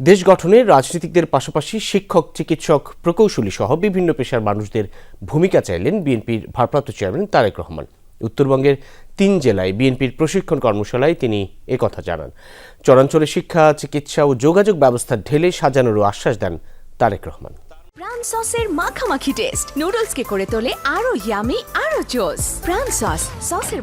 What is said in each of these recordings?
দেশ গঠনে রাজনীতিকদের পাশাপাশি শিক্ষক, চিকিৎসক প্রকৌশলী সহ বিভিন্ন পেশার মানুষদের ভূমিকা চাইলেন বিএনপির ভারপ্রাপ্ত চেয়ারম্যান তারেক রহমান। উত্তরবঙ্গের তিন জেলায় বিএনপির প্রশিক্ষণ কর্মশালায় তিনি একথা জানান। চরাঞ্চলে শিক্ষা, চিকিৎসা ও যোগাযোগ ব্যবস্থা ঢেলে সাজানোরও আশ্বাস দেন তারেক রহমান। প্রাণ সসের মাখামাখি টেস্ট। নুডলসকে করে তোলে আরও ইয়ামি আরও জোস প্রাণ সস, সসের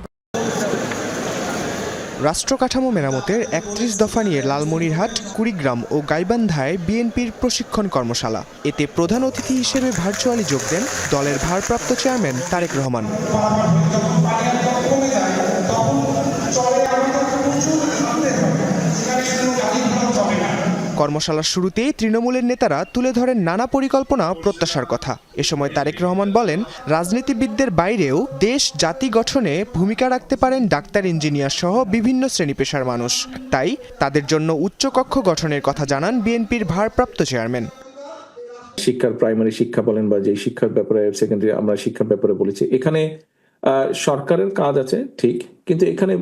রাষ্ট্র কাঠামো মেরামতের একত্রিশ দফা নিয়ে লালমনিরহাট, কুড়িগ্রাম ও গাইবান্ধায় বিএনপির প্রশিক্ষণ কর্মশালা। এতে প্রধান অতিথি হিসেবে ভার্চুয়ালি যোগ দেন দলের ভারপ্রাপ্ত চেয়ারম্যান তারেক রহমান। কর্মশালার শুরুতেই তৃণমূলের নেতারা তুলে ধরেন নানা পরিকল্পনা প্রত্যাশার কথা। এ সময় তারেক রহমান বলেন, রাজনীতিবিদদের বাইরেও দেশ, জাতি গঠনে ভূমিকা রাখতে পারেন ডাক্তার, ইঞ্জিনিয়ার সহ বিভিন্ন শ্রেণি পেশার মানুষ। তাই তাদের জন্য উচ্চকক্ষ গঠনের কথা জানান বিএনপির ভারপ্রাপ্ত চেয়ারম্যান। শিক্ষার প্রাইমারি শিক্ষা বলেন বা যে শিক্ষার ব্যাপারে সেকেন্ডারি আমরা শিক্ষার ব্যাপারে বলেছি, এখানে সরকারের কাজ আছে, ঠিক, কিন্তু এখানে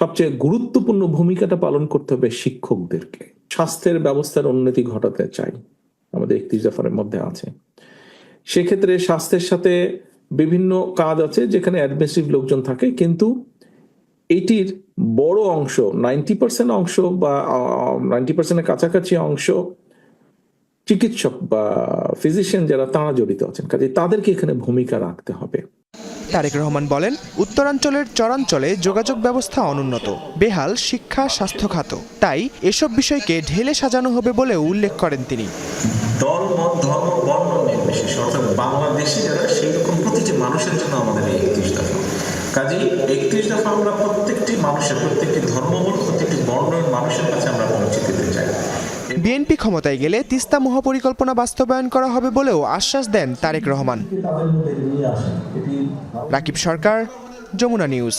সবচেয়ে গুরুত্বপূর্ণ ভূমিকাটা পালন করতে হবে শিক্ষকদেরকে। স্বাস্থ্যের ব্যবস্থার উন্নতি ঘটাতে চাই। আমাদের একত্রিশ দফারের মধ্যে আছে। সেক্ষেত্রে স্বাস্থ্যের সাথে বিভিন্ন কাজ আছে যেখানে অ্যাডমিনিস্ট্রেটিভ লোকজন থাকে, কিন্তু এটির বড় অংশ নাইনটি পার্সেন্ট অংশ বা নাইনটি পার্সেন্টের কাছাকাছি অংশ চিকিৎসক বা ফিজিশিয়ান যারা, তারা জড়িত আছেন। কাজে তাদেরকে এখানে ভূমিকা রাখতে হবে। তারেক রহমান বলেন, উত্তরাঞ্চলের চরাঞ্চলে যোগাযোগ ব্যবস্থা অনুন্নত, বেহাল, শিক্ষা স্বাস্থ্য খাত তাই এসব বিষয়কে ঢেলে সাজানো হবে বলে উল্লেখ করেন তিনি। দল ধর্ম, বর্ণ নির্বিশেষে, অর্থাৎ বাংলাদেশি যারা সেই রকম প্রতিটি মানুষের জন্য আমাদের এই একত্রিশ দফা। একত্রিশ দফা আমরা প্রত্যেকটি মানুষের, প্রত্যেকটি প্রত্যেকটি বর্ণের মানুষের কাছে আমরা পৌঁছে দিতে চাই। বিএনপি ক্ষমতায় গেলে তিস্তা মহাপরিকল্পনা বাস্তবায়ন করা হবে বলেও আশ্বাস দেন তারেক রহমান। রাকিব সরকার, যমুনা নিউজ।